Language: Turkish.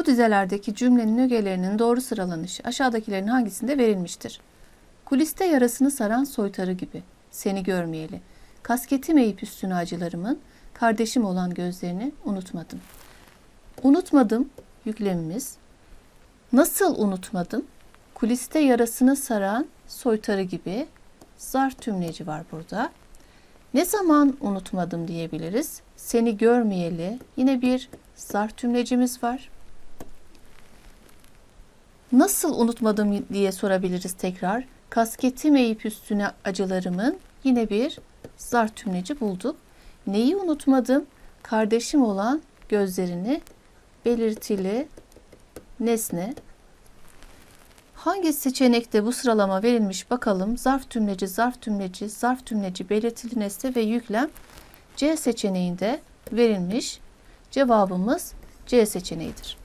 Bu dizelerdeki cümlenin ögelerinin doğru sıralanışı aşağıdakilerin hangisinde verilmiştir? Kuliste yarasını saran soytarı gibi. Seni görmeyeli. Kasketim eğip üstüne acılarımın, kardeşim olan gözlerini unutmadım. Unutmadım yüklemimiz. Nasıl unutmadım? Kuliste yarasını saran soytarı gibi zarf tümleci var burada. Ne zaman unutmadım diyebiliriz. Seni görmeyeli yine bir zarf tümlecimiz var. Nasıl unutmadım diye sorabiliriz tekrar. Kasketim eğip üstüne acılarımın yine bir zarf tümleci bulduk. Neyi unutmadım? Kardeşim olan gözlerini belirtili nesne. Hangi seçenekte bu sıralama verilmiş bakalım. Zarf tümleci, zarf tümleci, zarf tümleci, belirtili nesne ve yüklem C seçeneğinde verilmiş. Cevabımız C seçeneğidir.